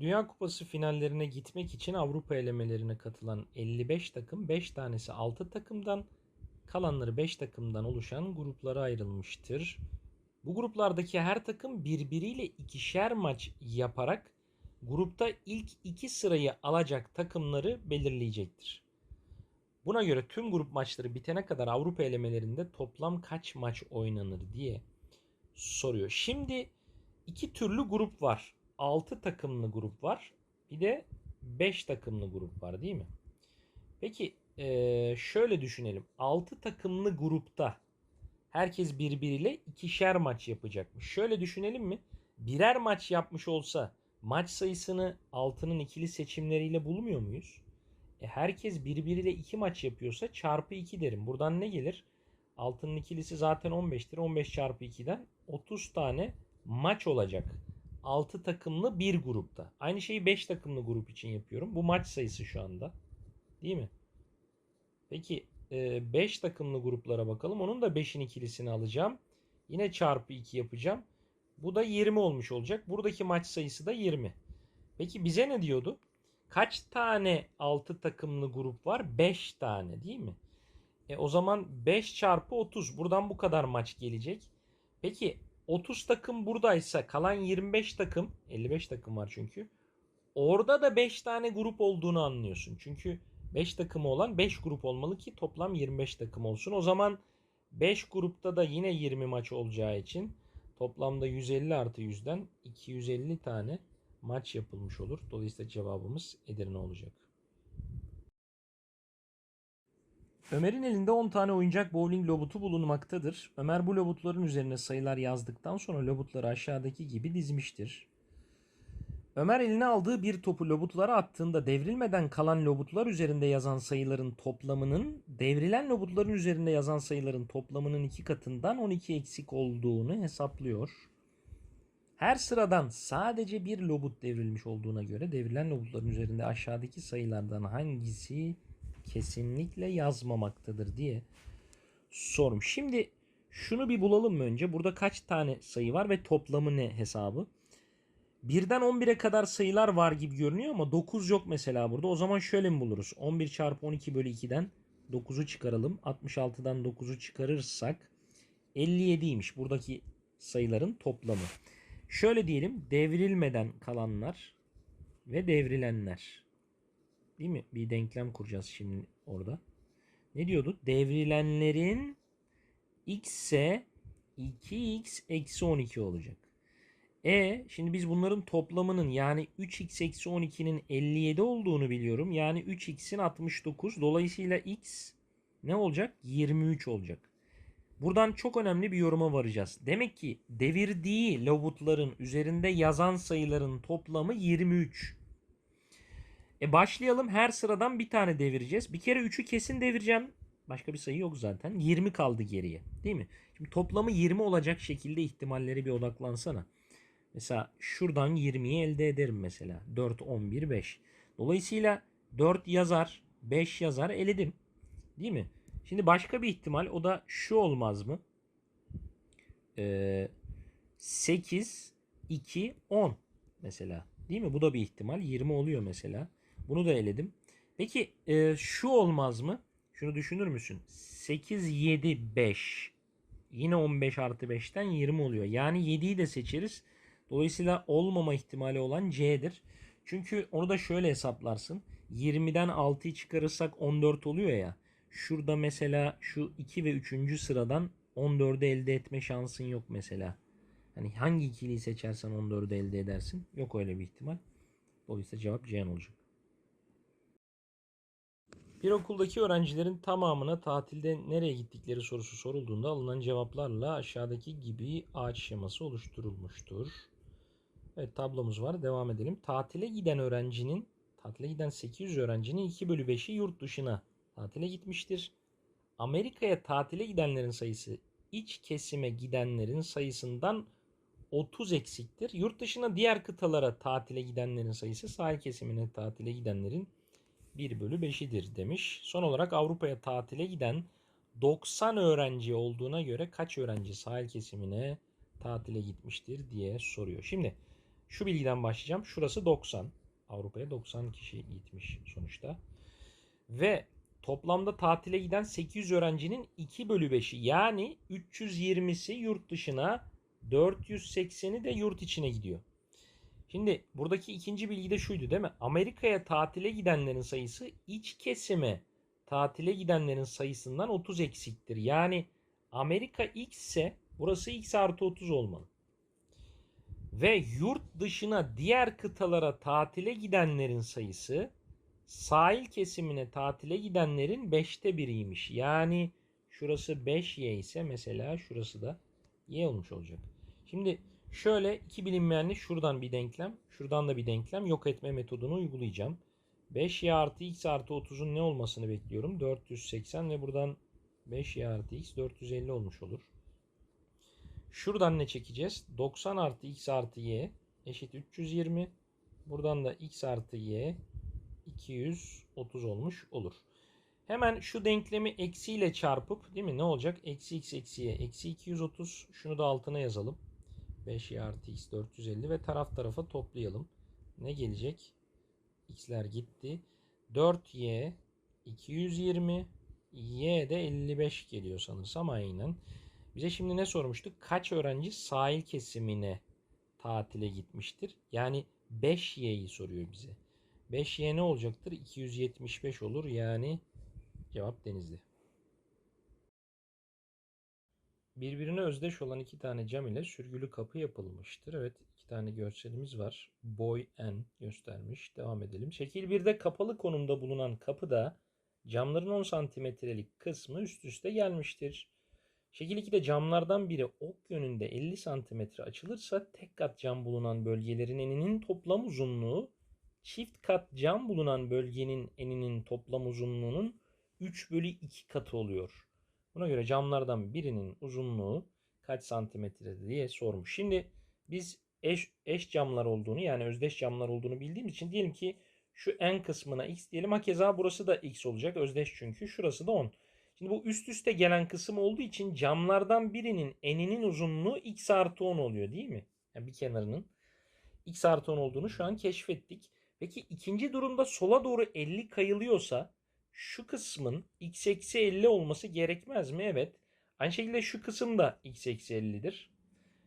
Dünya Kupası finallerine gitmek için Avrupa elemelerine katılan 55 takım 5 tanesi 6 takımdan kalanları 5 takımdan oluşan gruplara ayrılmıştır. Bu gruplardaki her takım birbiriyle ikişer maç yaparak grupta ilk iki sırayı alacak takımları belirleyecektir. Buna göre tüm grup maçları bitene kadar Avrupa elemelerinde toplam kaç maç oynanır diye soruyor. Şimdi iki türlü grup var. 6 takımlı grup var. Bir de 5 takımlı grup var değil mi? Peki şöyle düşünelim. 6 takımlı grupta herkes birbiriyle ikişer maç yapacakmış. Şöyle düşünelim mi? Birer maç yapmış olsa maç sayısını 6'nın ikili seçimleriyle bulmuyor muyuz? E herkes birbiriyle 2 maç yapıyorsa çarpı 2 derim. Buradan ne gelir? 6'nın ikilisi zaten 15'tir. 15 çarpı 2'den 30 tane maç olacak. 6 takımlı bir grupta. Aynı şeyi 5 takımlı grup için yapıyorum. Bu maç sayısı şu anda. Değil mi? Peki 5 takımlı gruplara bakalım. Onun da 5'in ikilisini alacağım. Yine çarpı 2 yapacağım. Bu da 20 olmuş olacak. Buradaki maç sayısı da 20. Peki bize ne diyordu? Kaç tane 6 takımlı grup var? 5 tane değil mi? E o zaman 5 çarpı 30. Buradan bu kadar maç gelecek. Peki 30 takım buradaysa kalan 25 takım 55 takım var çünkü. Orada da 5 tane grup olduğunu anlıyorsun. Çünkü 5 takımı olan 5 grup olmalı ki toplam 25 takım olsun. O zaman 5 grupta da yine 20 maç olacağı için toplamda 150 artı 100'den 250 tane maç yapılmış olur. Dolayısıyla cevabımız Edirne olacak. Ömer'in elinde 10 tane oyuncak bowling lobutu bulunmaktadır. Ömer bu lobutların üzerine sayılar yazdıktan sonra lobutları aşağıdaki gibi dizmiştir. Ömer eline aldığı bir topu lobutlara attığında devrilmeden kalan lobutlar üzerinde yazan sayıların toplamının devrilen lobutların üzerinde yazan sayıların toplamının iki katından 12 eksik olduğunu hesaplıyor. Her sıradan sadece bir lobut devrilmiş olduğuna göre devrilen lobutların üzerinde aşağıdaki sayılardan hangisi kesinlikle yazmamaktadır diye sorum. Şimdi şunu bir bulalım mı önce? Burada kaç tane sayı var ve toplamı ne hesabı? Birden 11'e kadar sayılar var gibi görünüyor ama 9 yok mesela burada. O zaman şöyle mi buluruz? 11 çarpı 12 bölü 2'den 9'u çıkaralım. 66'dan 9'u çıkarırsak 57'ymiş buradaki sayıların toplamı. Şöyle diyelim devrilmeden kalanlar ve devrilenler. Değil mi? Bir denklem kuracağız şimdi orada. Ne diyordu? Devrilenlerin x'e 2x eksi 12 olacak. E şimdi biz bunların toplamının yani 3x eksi 12'nin 57 olduğunu biliyorum. Yani 3x'in 69. Dolayısıyla x ne olacak? 23 olacak. Buradan çok önemli bir yoruma varacağız. Demek ki devirdiği lobutların üzerinde yazan sayıların toplamı 23. E başlayalım. Her sıradan bir tane devireceğiz. Bir kere 3'ü kesin devireceğim. Başka bir sayı yok zaten. 20 kaldı geriye. Değil mi? Şimdi toplamı 20 olacak şekilde ihtimalleri bir odaklansana. Mesela şuradan 20'yi elde ederim mesela. 4, 11, 5. Dolayısıyla 4 yazar, 5 yazar eledim. Değil mi? Şimdi başka bir ihtimal o da şu olmaz mı? Ee, 8, 2, 10 mesela. Değil mi? Bu da bir ihtimal. 20 oluyor mesela. Bunu da eledim. Peki e, şu olmaz mı? Şunu düşünür müsün? 8, 7, 5. Yine 15 artı 5'ten 20 oluyor. Yani 7'yi de seçeriz. Dolayısıyla olmama ihtimali olan C'dir. Çünkü onu da şöyle hesaplarsın. 20'den 6'yı çıkarırsak 14 oluyor ya. Şurada mesela şu 2 ve 3. sıradan 14'ü elde etme şansın yok mesela. Hani hangi ikiliyi seçersen 14'ü elde edersin. Yok öyle bir ihtimal. Dolayısıyla cevap C olacak. Bir okuldaki öğrencilerin tamamına tatilde nereye gittikleri sorusu sorulduğunda alınan cevaplarla aşağıdaki gibi ağaç şeması oluşturulmuştur. Evet tablomuz var. Devam edelim. Tatile giden öğrencinin, tatile giden 800 öğrencinin 2 bölü 5'i yurt dışına tatile gitmiştir. Amerika'ya tatile gidenlerin sayısı iç kesime gidenlerin sayısından 30 eksiktir. Yurt dışına diğer kıtalara tatile gidenlerin sayısı sahil kesimine tatile gidenlerin 1 bölü 5'idir demiş. Son olarak Avrupa'ya tatile giden 90 öğrenci olduğuna göre kaç öğrenci sahil kesimine tatile gitmiştir diye soruyor. Şimdi Şu bilgiden başlayacağım. Şurası 90. Avrupa'ya 90 kişi gitmiş sonuçta. Ve toplamda tatile giden 800 öğrencinin 2 bölü 5'i yani 320'si yurt dışına 480'i de yurt içine gidiyor. Şimdi buradaki ikinci bilgi de şuydu değil mi? Amerika'ya tatile gidenlerin sayısı iç kesime tatile gidenlerin sayısından 30 eksiktir. Yani Amerika x ise burası x artı 30 olmalı. Ve yurt dışına diğer kıtalara tatile gidenlerin sayısı sahil kesimine tatile gidenlerin 5'te biriymiş. Yani şurası 5y ise mesela şurası da y olmuş olacak. Şimdi şöyle iki bilinmeyenli şuradan bir denklem, şuradan da bir denklem yok etme metodunu uygulayacağım. 5y artı x artı 30'un ne olmasını bekliyorum? 480 ve buradan 5y artı x 450 olmuş olur. Şuradan ne çekeceğiz? 90 artı x artı y eşit 320. Buradan da x artı y 230 olmuş olur. Hemen şu denklemi eksiyle çarpıp değil mi ne olacak? Eksi x eksi y eksi 230. Şunu da altına yazalım. 5y artı x 450 ve taraf tarafa toplayalım. Ne gelecek? x'ler gitti. 4y 220 y de 55 geliyor sanırsam aynen. Bize şimdi ne sormuştuk? Kaç öğrenci sahil kesimine tatile gitmiştir? Yani 5y'yi soruyor bize. 5y ne olacaktır? 275 olur. Yani cevap denizli. Birbirine özdeş olan iki tane cam ile sürgülü kapı yapılmıştır. Evet iki tane görselimiz var. Boy n göstermiş. Devam edelim. Şekil 1'de kapalı konumda bulunan kapıda camların 10 santimetrelik kısmı üst üste gelmiştir. Şekil 2'de camlardan biri ok yönünde 50 santimetre açılırsa tek kat cam bulunan bölgelerin eninin toplam uzunluğu çift kat cam bulunan bölgenin eninin toplam uzunluğunun 3 bölü 2 katı oluyor. Buna göre camlardan birinin uzunluğu kaç santimetre diye sormuş. Şimdi biz eş, eş camlar olduğunu yani özdeş camlar olduğunu bildiğimiz için diyelim ki şu en kısmına x diyelim. Hakeza burası da x olacak. Özdeş çünkü. Şurası da 10. Şimdi bu üst üste gelen kısım olduğu için camlardan birinin eninin uzunluğu x artı 10 oluyor değil mi? Yani bir kenarının x artı 10 olduğunu şu an keşfettik. Peki ikinci durumda sola doğru 50 kayılıyorsa şu kısmın x eksi 50 olması gerekmez mi? Evet. Aynı şekilde şu kısım da x eksi 50'dir.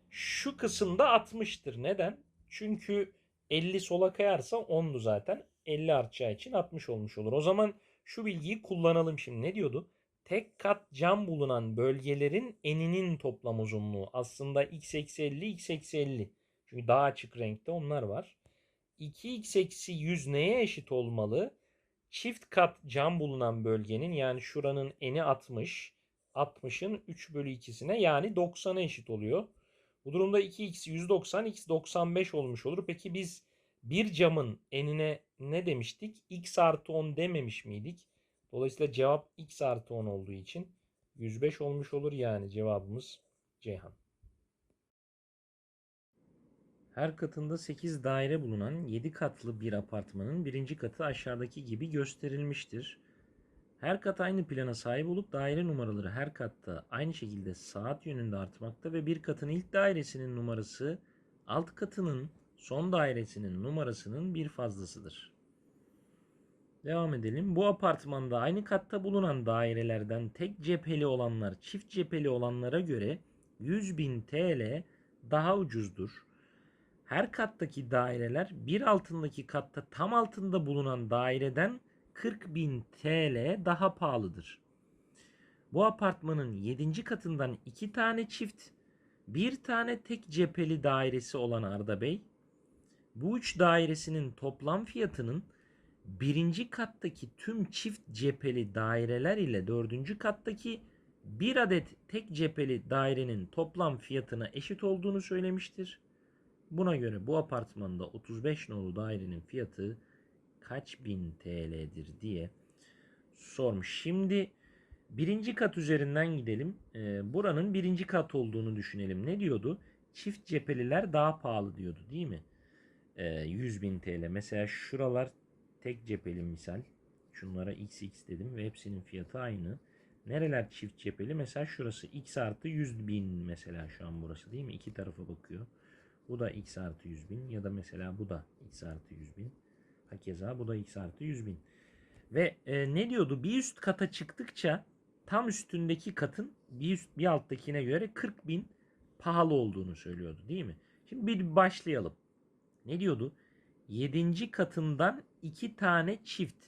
Şu kısım da 60'tır. Neden? Çünkü 50 sola kayarsa 10'du zaten. 50 artacağı için 60 olmuş olur. O zaman şu bilgiyi kullanalım şimdi. Ne diyordu? Tek kat cam bulunan bölgelerin eninin toplam uzunluğu. Aslında x eksi 50, x eksi 50. Çünkü daha açık renkte onlar var. 2x eksi 100 neye eşit olmalı? Çift kat cam bulunan bölgenin yani şuranın eni 60. 60'ın 3 bölü 2'sine yani 90'a eşit oluyor. Bu durumda 2x 190, x 95 olmuş olur. Peki biz bir camın enine ne demiştik? x artı 10 dememiş miydik? Dolayısıyla cevap x artı 10 olduğu için 105 olmuş olur. Yani cevabımız Ceyhan. Her katında 8 daire bulunan 7 katlı bir apartmanın birinci katı aşağıdaki gibi gösterilmiştir. Her kat aynı plana sahip olup daire numaraları her katta aynı şekilde saat yönünde artmakta ve bir katın ilk dairesinin numarası alt katının son dairesinin numarasının bir fazlasıdır. Devam edelim. Bu apartmanda aynı katta bulunan dairelerden tek cepheli olanlar çift cepheli olanlara göre 100.000 TL daha ucuzdur. Her kattaki daireler bir altındaki katta tam altında bulunan daireden 40.000 TL daha pahalıdır. Bu apartmanın 7. katından 2 tane çift, bir tane tek cepheli dairesi olan Arda Bey, bu üç dairesinin toplam fiyatının birinci kattaki tüm çift cepheli daireler ile dördüncü kattaki bir adet tek cepheli dairenin toplam fiyatına eşit olduğunu söylemiştir. Buna göre bu apartmanda 35 nolu dairenin fiyatı kaç bin TL'dir diye sormuş. Şimdi birinci kat üzerinden gidelim. Ee, buranın birinci kat olduğunu düşünelim. Ne diyordu? Çift cepheliler daha pahalı diyordu değil mi? Ee, 100 bin TL. Mesela şuralar tek cepheli misal. Şunlara XX dedim ve hepsinin fiyatı aynı. Nereler çift cepheli? Mesela şurası x artı 100 bin mesela şu an burası değil mi? İki tarafa bakıyor. Bu da x artı 100 bin ya da mesela bu da x artı 100 bin. Hakeza bu da x artı 100 bin. Ve e, ne diyordu? Bir üst kata çıktıkça tam üstündeki katın bir üst bir alttakine göre 40 bin pahalı olduğunu söylüyordu değil mi? Şimdi bir başlayalım. Ne diyordu? 7. katından 2 tane çift.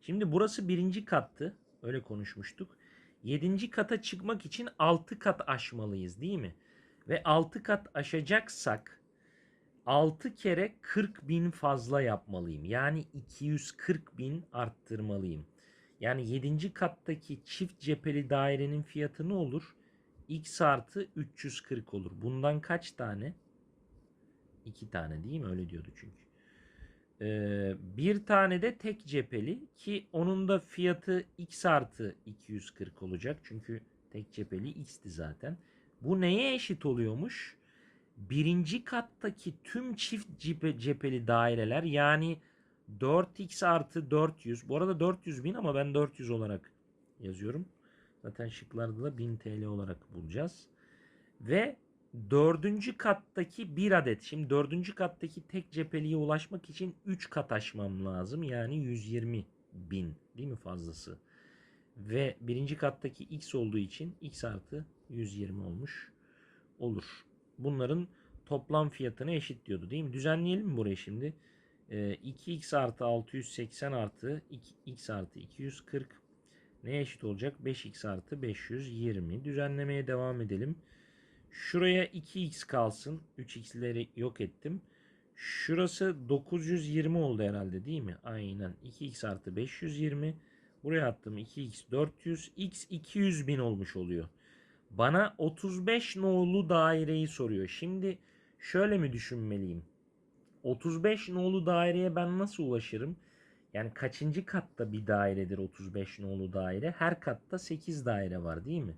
Şimdi burası birinci kattı. Öyle konuşmuştuk. 7. kata çıkmak için 6 kat aşmalıyız değil mi? Ve 6 kat aşacaksak 6 kere 40 bin fazla yapmalıyım. Yani 240 bin arttırmalıyım. Yani 7. kattaki çift cepheli dairenin fiyatı ne olur? X artı 340 olur. Bundan kaç tane? 2 tane değil mi? Öyle diyordu çünkü. Ee, bir tane de tek cepheli ki onun da fiyatı X artı 240 olacak. Çünkü tek cepheli X'ti zaten. Bu neye eşit oluyormuş? Birinci kattaki tüm çift cephe- cepheli daireler yani 4x artı 400. Bu arada 400 bin ama ben 400 olarak yazıyorum. Zaten şıklarda da 1000 TL olarak bulacağız. Ve dördüncü kattaki bir adet. Şimdi dördüncü kattaki tek cepheliğe ulaşmak için 3 kat aşmam lazım. Yani 120 bin değil mi fazlası? Ve birinci kattaki x olduğu için x artı 120 olmuş olur bunların toplam fiyatına eşit diyordu değil mi? Düzenleyelim mi burayı şimdi? Ee, 2x artı 680 artı 2x artı 240 neye eşit olacak? 5x artı 520. Düzenlemeye devam edelim. Şuraya 2x kalsın. 3x'leri yok ettim. Şurası 920 oldu herhalde değil mi? Aynen. 2x artı 520. Buraya attım 2x 400. x 200 bin olmuş oluyor. Bana 35 nolu daireyi soruyor. Şimdi şöyle mi düşünmeliyim? 35 nolu daireye ben nasıl ulaşırım? Yani kaçıncı katta bir dairedir 35 nolu daire? Her katta 8 daire var değil mi?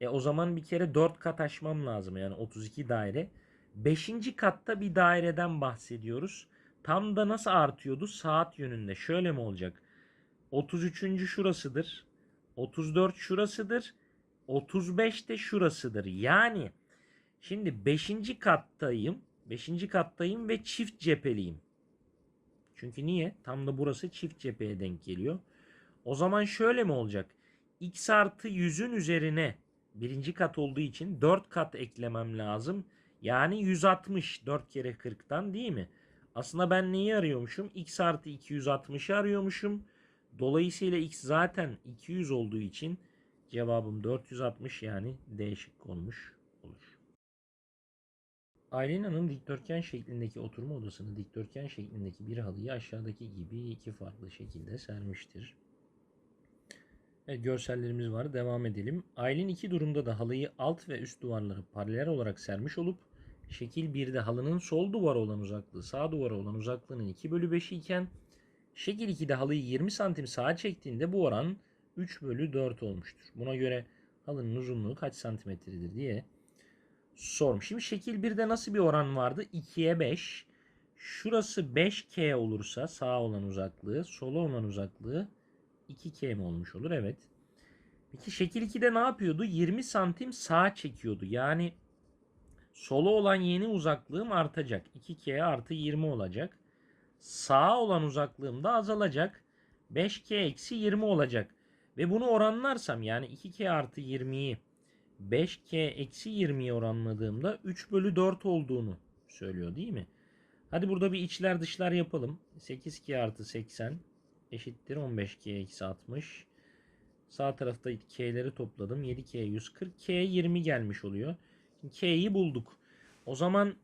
E o zaman bir kere 4 kat aşmam lazım. Yani 32 daire. 5. katta bir daireden bahsediyoruz. Tam da nasıl artıyordu? Saat yönünde. Şöyle mi olacak? 33. şurasıdır. 34 şurasıdır. 35 de şurasıdır. Yani şimdi 5. kattayım. 5. kattayım ve çift cepheliyim. Çünkü niye? Tam da burası çift cepheye denk geliyor. O zaman şöyle mi olacak? X artı 100'ün üzerine birinci kat olduğu için 4 kat eklemem lazım. Yani 160 4 kere 40'tan değil mi? Aslında ben neyi arıyormuşum? X artı 260'ı arıyormuşum. Dolayısıyla X zaten 200 olduğu için Cevabım 460 yani D şıkkı olmuş olur. Aylin Hanım dikdörtgen şeklindeki oturma odasını dikdörtgen şeklindeki bir halıyı aşağıdaki gibi iki farklı şekilde sermiştir. Evet görsellerimiz var. Devam edelim. Aylin iki durumda da halıyı alt ve üst duvarları paralel olarak sermiş olup şekil 1'de halının sol duvara olan uzaklığı sağ duvara olan uzaklığının 2 bölü 5'i iken şekil 2'de halıyı 20 santim sağa çektiğinde bu oran 3 bölü 4 olmuştur. Buna göre halının uzunluğu kaç santimetredir diye sormuş. Şimdi şekil 1'de nasıl bir oran vardı? 2'ye 5. Şurası 5K olursa sağ olan uzaklığı, sola olan uzaklığı 2K mi olmuş olur? Evet. Peki şekil 2'de ne yapıyordu? 20 santim sağa çekiyordu. Yani sola olan yeni uzaklığım artacak. 2K artı 20 olacak. Sağa olan uzaklığım da azalacak. 5K eksi 20 olacak. Ve bunu oranlarsam yani 2K artı 20'yi 5K eksi 20'ye oranladığımda 3 bölü 4 olduğunu söylüyor değil mi? Hadi burada bir içler dışlar yapalım. 8K artı 80 eşittir 15K eksi 60. Sağ tarafta K'leri topladım. 7K 140. K 20 gelmiş oluyor. K'yi bulduk. O zaman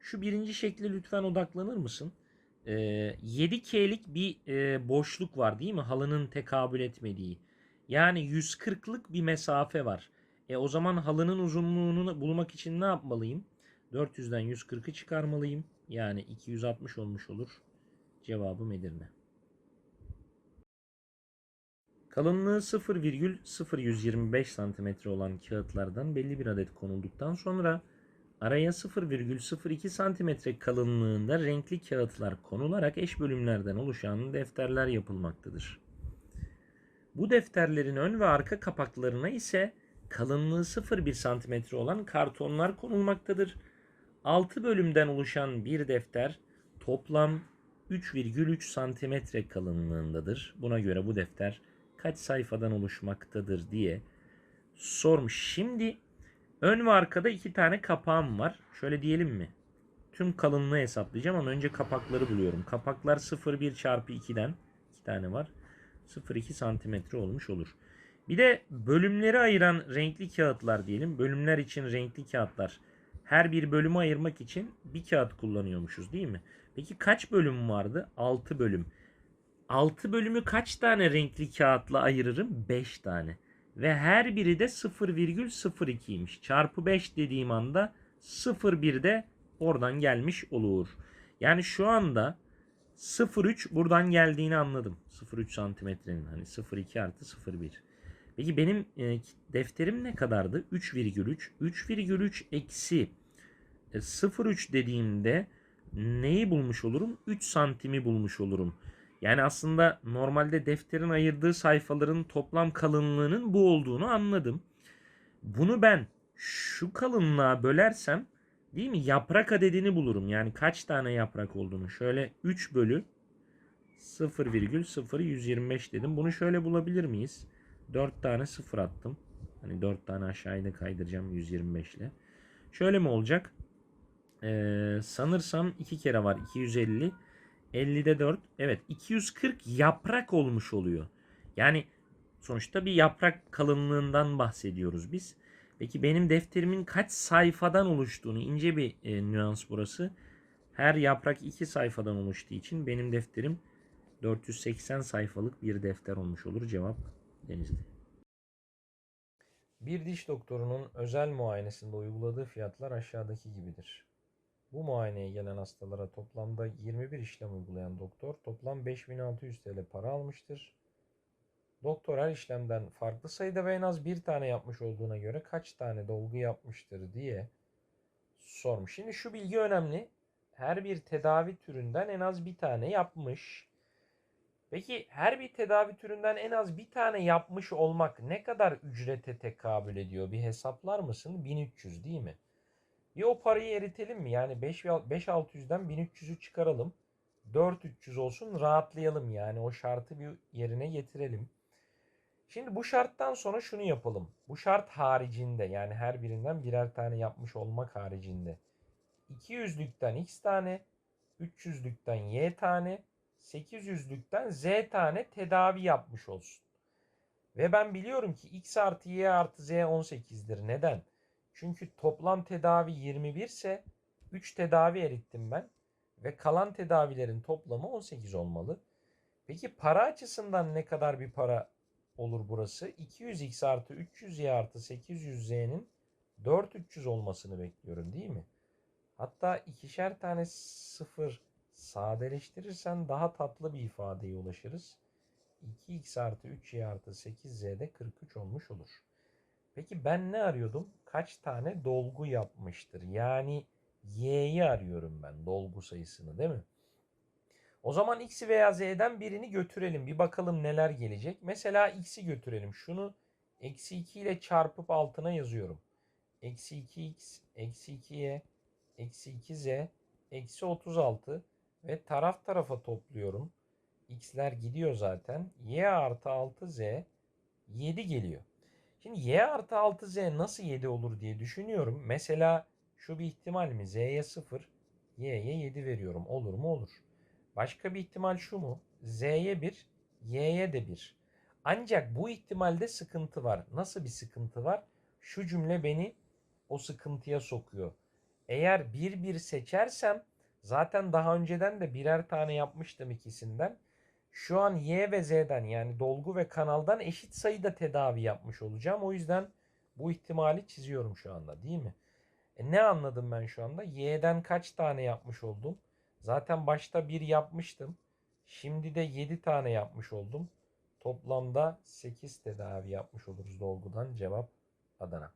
şu birinci şekli lütfen odaklanır mısın? Ee, 7K'lik bir e, boşluk var değil mi? Halının tekabül etmediği. Yani 140'lık bir mesafe var. E o zaman halının uzunluğunu bulmak için ne yapmalıyım? 400'den 140'ı çıkarmalıyım. Yani 260 olmuş olur. Cevabım Edirne. Kalınlığı 0,0125 cm olan kağıtlardan belli bir adet konulduktan sonra araya 0,02 cm kalınlığında renkli kağıtlar konularak eş bölümlerden oluşan defterler yapılmaktadır. Bu defterlerin ön ve arka kapaklarına ise kalınlığı 0,1 cm olan kartonlar konulmaktadır. 6 bölümden oluşan bir defter toplam 3,3 santimetre kalınlığındadır. Buna göre bu defter kaç sayfadan oluşmaktadır diye sormuş. Şimdi ön ve arkada iki tane kapağım var. Şöyle diyelim mi? Tüm kalınlığı hesaplayacağım ama önce kapakları buluyorum. Kapaklar 0,1 çarpı 2'den 2 tane var. 0,2 santimetre olmuş olur. Bir de bölümleri ayıran renkli kağıtlar diyelim. Bölümler için renkli kağıtlar. Her bir bölümü ayırmak için bir kağıt kullanıyormuşuz değil mi? Peki kaç bölüm vardı? 6 bölüm. 6 bölümü kaç tane renkli kağıtla ayırırım? 5 tane. Ve her biri de 0,02'ymiş. Çarpı 5 dediğim anda 0,1 de oradan gelmiş olur. Yani şu anda 0,3 buradan geldiğini anladım. 0,3 santimetrenin hani 0,2 artı 0,1. Peki benim e, defterim ne kadardı? 3,3. 3,3 eksi e, 0,3 dediğimde neyi bulmuş olurum? 3 santimi bulmuş olurum. Yani aslında normalde defterin ayırdığı sayfaların toplam kalınlığının bu olduğunu anladım. Bunu ben şu kalınlığa bölersem değil mi yaprak adedini bulurum. Yani kaç tane yaprak olduğunu. Şöyle 3 bölü 0,0125 dedim. Bunu şöyle bulabilir miyiz? 4 tane 0 attım. Hani 4 tane aşağıya da kaydıracağım 125 ile. Şöyle mi olacak? Ee, sanırsam 2 kere var 250. 50'de 4. Evet 240 yaprak olmuş oluyor. Yani sonuçta bir yaprak kalınlığından bahsediyoruz biz. Peki benim defterimin kaç sayfadan oluştuğunu ince bir e, nüans burası. Her yaprak 2 sayfadan oluştuğu için benim defterim 480 sayfalık bir defter olmuş olur. Cevap Denizli. Bir diş doktorunun özel muayenesinde uyguladığı fiyatlar aşağıdaki gibidir. Bu muayeneye gelen hastalara toplamda 21 işlem uygulayan doktor toplam 5600 TL para almıştır. Doktor her işlemden farklı sayıda ve en az bir tane yapmış olduğuna göre kaç tane dolgu yapmıştır diye sormuş. Şimdi şu bilgi önemli. Her bir tedavi türünden en az bir tane yapmış. Peki her bir tedavi türünden en az bir tane yapmış olmak ne kadar ücrete tekabül ediyor? Bir hesaplar mısın? 1300 değil mi? Bir o parayı eritelim mi? Yani 5600'den 1300'ü çıkaralım. 4300 olsun rahatlayalım yani o şartı bir yerine getirelim. Şimdi bu şarttan sonra şunu yapalım. Bu şart haricinde yani her birinden birer tane yapmış olmak haricinde. 200'lükten x tane, 300'lükten y tane, 800'lükten z tane tedavi yapmış olsun. Ve ben biliyorum ki x artı y artı z 18'dir. Neden? Çünkü toplam tedavi 21 ise 3 tedavi erittim ben. Ve kalan tedavilerin toplamı 18 olmalı. Peki para açısından ne kadar bir para olur burası? 200x artı 300y artı 800z'nin 4300 olmasını bekliyorum değil mi? Hatta ikişer tane sıfır sadeleştirirsen daha tatlı bir ifadeye ulaşırız. 2x artı 3y artı 8z'de 43 olmuş olur. Peki ben ne arıyordum? Kaç tane dolgu yapmıştır? Yani y'yi arıyorum ben dolgu sayısını değil mi? O zaman x'i veya z'den birini götürelim. Bir bakalım neler gelecek. Mesela x'i götürelim. Şunu eksi 2 ile çarpıp altına yazıyorum. Eksi 2x, eksi 2y, eksi 2z, eksi 36 ve taraf tarafa topluyorum. x'ler gidiyor zaten. y artı 6z 7 geliyor. Şimdi y artı 6z nasıl 7 olur diye düşünüyorum. Mesela şu bir ihtimal mi? z'ye 0, y'ye 7 veriyorum. Olur mu? Olur. Başka bir ihtimal şu mu? z'ye 1, y'ye de 1. Ancak bu ihtimalde sıkıntı var. Nasıl bir sıkıntı var? Şu cümle beni o sıkıntıya sokuyor. Eğer 1 1 seçersem zaten daha önceden de birer tane yapmıştım ikisinden. Şu an Y ve Z'den yani dolgu ve kanaldan eşit sayıda tedavi yapmış olacağım. O yüzden bu ihtimali çiziyorum şu anda değil mi? E ne anladım ben şu anda? Y'den kaç tane yapmış oldum? Zaten başta bir yapmıştım. Şimdi de 7 tane yapmış oldum. Toplamda 8 tedavi yapmış oluruz dolgudan. Cevap Adana.